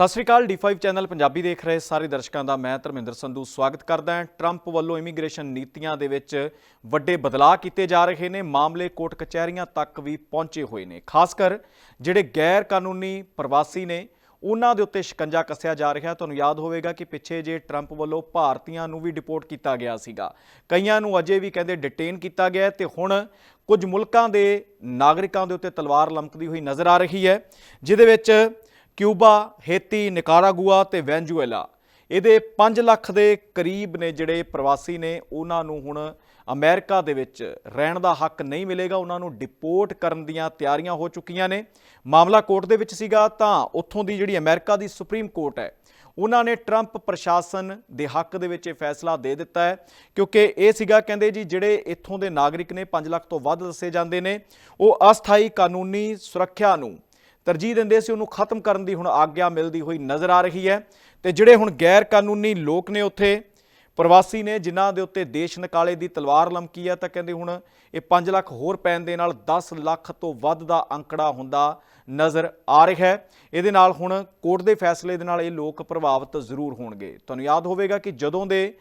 ਸਤਿ ਸ਼੍ਰੀ ਅਕਾਲ D5 channel Punjabi ਦੇਖ ਰਹੇ ਸਾਰੇ ਦਰਸ਼ਕਾਂ ਦਾ ਮੈਂ ਧਰਮਿੰਦਰ ਸੰਧੂ ਸਵਾਗਤ ਕਰਦਾ ਹਾਂ। ਟਰੰਪ ਵੱਲੋਂ ਇਮੀਗ੍ਰੇਸ਼ਨ ਨੀਤੀਆਂ ਦੇ ਵਿੱਚ ਵੱਡੇ ਬਦਲਾਅ ਕੀਤੇ ਜਾ ਰਹੇ ਨੇ। ਮਾਮਲੇ ਕੋਰਟ ਕਚਹਿਰੀਆਂ ਤੱਕ ਵੀ ਪਹੁੰਚੇ ਹੋਏ ਨੇ। ਖਾਸ ਕਰ ਜਿਹੜੇ ਗੈਰ ਕਾਨੂੰਨੀ ਪ੍ਰਵਾਸੀ ਨੇ, ਉਹਨਾਂ ਦੇ ਉੱਤੇ ਸ਼ਿਕੰਜਾ ਕੱਸਿਆ ਜਾ ਰਿਹਾ। ਤੁਹਾਨੂੰ ਯਾਦ ਹੋਵੇਗਾ ਕਿ ਪਿੱਛੇ ਜੇ ਟਰੰਪ ਵੱਲੋਂ ਭਾਰਤੀਆਂ ਨੂੰ ਵੀ ਡਿਪੋਰਟ ਕੀਤਾ ਗਿਆ ਸੀਗਾ। ਕਈਆਂ ਨੂੰ ਅਜੇ ਵੀ ਕਹਿੰਦੇ ਡਿਟੇਨ ਕੀਤਾ ਗਿਆ ਹੈ ਤੇ ਹੁਣ ਕੁਝ ਮੁਲਕਾਂ ਦੇ ਨਾਗਰਿਕਾਂ ਦੇ ਉੱਤੇ ਤਲਵਾਰ ਲਮਕਦੀ ਹੋਈ ਨਜ਼ਰ ਆ ਰਹੀ ਹੈ, ਜਿਹਦੇ ਵਿੱਚ ਕਿਊਬਾ, ਹੇਤੀ, ਨਿਕਾਰਾਗੁਆ ਤੇ ਵੈਨਜ਼ੂਏਲਾ। ਇਹਦੇ 5 ਲੱਖ ਦੇ ਕਰੀਬ ਨੇ ਜਿਹੜੇ ਪ੍ਰਵਾਸੀ ਨੇ, ਉਹਨਾਂ ਨੂੰ ਹੁਣ ਅਮਰੀਕਾ ਦੇ ਵਿੱਚ ਰਹਿਣ ਦਾ ਹੱਕ ਨਹੀਂ ਮਿਲੇਗਾ। ਉਹਨਾਂ ਨੂੰ ਡਿਪੋਰਟ ਕਰਨ ਦੀਆਂ ਤਿਆਰੀਆਂ ਹੋ ਚੁੱਕੀਆਂ ਨੇ। ਮਾਮਲਾ ਕੋਰਟ ਦੇ ਵਿੱਚ ਸੀਗਾ, ਤਾਂ ਉੱਥੋਂ ਦੀ ਜਿਹੜੀ ਅਮਰੀਕਾ ਦੀ ਸੁਪਰੀਮ ਕੋਰਟ ਹੈ, ਉਹਨਾਂ ਨੇ ਟਰੰਪ ਪ੍ਰਸ਼ਾਸਨ ਦੇ ਹੱਕ ਦੇ ਵਿੱਚ ਇਹ ਫੈਸਲਾ ਦੇ ਦਿੱਤਾ ਹੈ, ਕਿਉਂਕਿ ਇਹ ਸੀਗਾ, ਕਹਿੰਦੇ ਜੀ, ਜਿਹੜੇ ਇੱਥੋਂ ਦੇ ਨਾਗਰਿਕ ਨੇ 5 ਲੱਖ ਤੋਂ ਵੱਧ ਦੱਸੇ ਜਾਂਦੇ ਨੇ, ਉਹ ਅਸਥਾਈ ਕਾਨੂੰਨੀ ਸੁਰੱਖਿਆ ਨੂੰ ਤਰਜੀਹ ਦਿੰਦੇ ਸੀ, ਉਹਨੂੰ ਖਤਮ ਕਰਨ ਦੀ ਹੁਣ ਆਗਿਆ ਮਿਲਦੀ ਹੋਈ ਨਜ਼ਰ ਆ ਰਹੀ ਹੈ। ਤੇ ਜਿਹੜੇ ਹੁਣ ਗੈਰ ਕਾਨੂੰਨੀ ਲੋਕ ਨੇ ਉੱਥੇ, ਪ੍ਰਵਾਸੀ ਨੇ, ਜਿਨ੍ਹਾਂ ਦੇ ਉੱਤੇ ਦੇਸ਼ ਨਿਕਾਲੇ ਦੀ ਤਲਵਾਰ ਲਮਕੀ ਆ ਤਾਂ ਕਹਿੰਦੇ ਹੁਣ ਇਹ 5 ਲੱਖ ਹੋਰ ਪੈਣ ਦੇ ਨਾਲ 10 ਲੱਖ ਤੋਂ ਵੱਧ ਦਾ ਅੰਕੜਾ ਹੁੰਦਾ ਨਜ਼ਰ ਆ ਰਿਹਾ ਹੈ। ਇਹਦੇ ਨਾਲ ਹੁਣ ਕੋਰਟ ਦੇ ਫੈਸਲੇ ਦੇ ਨਾਲ ਇਹ ਲੋਕ ਪ੍ਰਭਾਵਿਤ ਜ਼ਰੂਰ ਹੋਣਗੇ। ਤੁਹਾਨੂੰ ਯਾਦ ਹੋਵੇਗਾ ਕਿ ਜਦੋਂ ਦੇ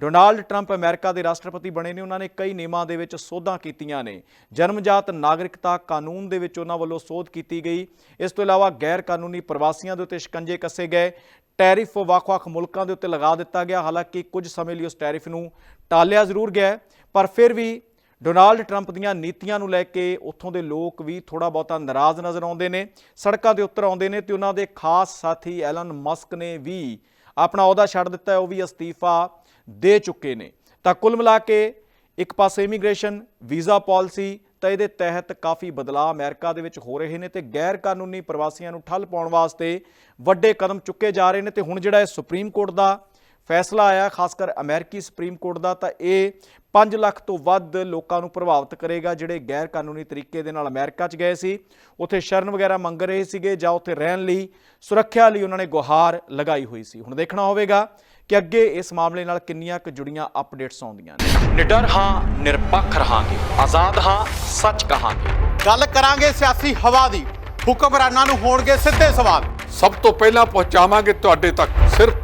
ਡੋਨਾਲਡ ਟਰੰਪ ਅਮਰੀਕਾ ਦੇ ਰਾਸ਼ਟਰਪਤੀ ਬਣੇ ਨੇ। ਉਹਨਾਂ ਨੇ ਕਈ ਨਿਯਮਾਂ ਦੇ ਵਿੱਚ ਸੋਧਾਂ ਕੀਤੀਆਂ ਨੇ। ਜਨਮਜਾਤ ਨਾਗਰਿਕਤਾ ਕਾਨੂੰਨ ਦੇ ਵਿੱਚ ਉਹਨਾਂ ਵੱਲੋਂ ਸੋਧ ਕੀਤੀ ਗਈ। ਇਸ ਤੋਂ ਇਲਾਵਾ ਗੈਰ ਕਾਨੂੰਨੀ ਪ੍ਰਵਾਸੀਆਂ ਦੇ ਉੱਤੇ ਸ਼ਿਕੰਜੇ ਕੱਸੇ ਗਏ। ਟੈਰਿਫ ਵੱਖ-ਵੱਖ ਮੁਲਕਾਂ ਦੇ ਉੱਤੇ ਲਗਾ ਦਿੱਤਾ ਗਿਆ। ਹਾਲਾਂਕਿ ਕੁਝ ਸਮੇਂ ਲਈ ਉਸ ਟੈਰਿਫ ਨੂੰ ਟਾਲਿਆ ਜ਼ਰੂਰ ਗਿਆ ਪਰ ਫਿਰ ਵੀ ਡੋਨਾਲਡ ਟਰੰਪ ਦੀਆਂ ਨੀਤੀਆਂ ਨੂੰ ਲੈ ਕੇ ਉੱਥੋਂ ਦੇ ਲੋਕ ਵੀ ਥੋੜਾ ਬਹੁਤਾ ਨਾਰਾਜ਼ ਨਜ਼ਰ ਆਉਂਦੇ ਨੇ। ਸੜਕਾਂ ਦੇ ਉੱਤਰ ਆਉਂਦੇ ਨੇ ਤੇ ਉਹਨਾਂ ਦੇ ਖਾਸ ਸਾਥੀ ਐਲਨ ਮਸਕ ਨੇ ਵੀ ਆਪਣਾ ਅਹੁਦਾ ਛੱਡ ਦਿੱਤਾ ਉਹ ਵੀ ਅਸਤੀਫਾ ਦੇ ਚੁੱਕੇ ਨੇ। ਤਾਂ ਕੁੱਲ ਮਿਲਾ ਕੇ ਇੱਕ ਪਾਸੇ ਇਮੀਗ੍ਰੇਸ਼ਨ, ਵੀਜ਼ਾ ਪਾਲਿਸੀ, ਤਾਂ ਇਹਦੇ ਤਹਿਤ ਕਾਫੀ ਬਦਲਾਅ ਅਮਰੀਕਾ ਦੇ ਵਿੱਚ ਹੋ ਰਹੇ ਨੇ ਤੇ ਗੈਰ ਕਾਨੂੰਨੀ ਪ੍ਰਵਾਸੀਆਂ ਨੂੰ ਠੱਲ ਪਾਉਣ ਵਾਸਤੇ ਵੱਡੇ ਕਦਮ ਚੁੱਕੇ ਜਾ ਰਹੇ ਨੇ ਤੇ ਹੁਣ ਜਿਹੜਾ ਇਹ ਸੁਪਰੀਮ ਕੋਰਟ ਦਾ ਫੈਸਲਾ ਆਇਆ ਖਾਸ ਕਰ ਅਮਰੀਕੀ ਸੁਪਰੀਮ ਕੋਰਟ ਦਾ ਤਾਂ ਇਹ 5 ਲੱਖ ਤੋਂ ਵੱਧ ਲੋਕਾਂ ਨੂੰ ਪ੍ਰਭਾਵਿਤ ਕਰੇਗਾ ਜਿਹੜੇ ਗੈਰ ਕਾਨੂੰਨੀ ਤਰੀਕੇ ਦੇ ਨਾਲ ਅਮਰੀਕਾ 'ਚ ਗਏ ਸੀ। ਉੱਥੇ ਸ਼ਰਨ ਵਗੈਰਾ ਮੰਗ ਰਹੇ ਸੀਗੇ ਜਾਂ ਉੱਥੇ ਰਹਿਣ ਲਈ ਸੁਰੱਖਿਆ ਲਈ ਉਹਨਾਂ ਨੇ ਗੁਹਾਰ ਲਗਾਈ ਹੋਈ ਸੀ। ਹੁਣ ਦੇਖਣਾ ਹੋਵੇਗਾ ਕਿ ਅੱਗੇ ਇਸ ਮਾਮਲੇ ਨਾਲ ਕਿੰਨੀਆਂ ਕੁ ਜੁੜੀਆਂ ਅਪਡੇਟਸ ਆਉਂਦੀਆਂ ਨੇ। ਨਿਡਰ ਹਾਂ ਨਿਰਪੱਖ ਰਹਾਂਗੇ। ਆਜ਼ਾਦ ਹਾਂ ਸੱਚ ਕਹਾਂਗੇ। ਗੱਲ ਕਰਾਂਗੇ ਸਿਆਸੀ ਹਵਾ ਦੀ। ਹੁਕਮਰਾਨਾਂ ਨੂੰ ਹੋਣਗੇ ਸਿੱਧੇ ਸਵਾਲ। ਸਭ ਤੋਂ ਪਹਿਲਾਂ ਪਹੁੰਚਾਵਾਂਗੇ ਤੁਹਾਡੇ ਤੱਕ ਸਿਰਫ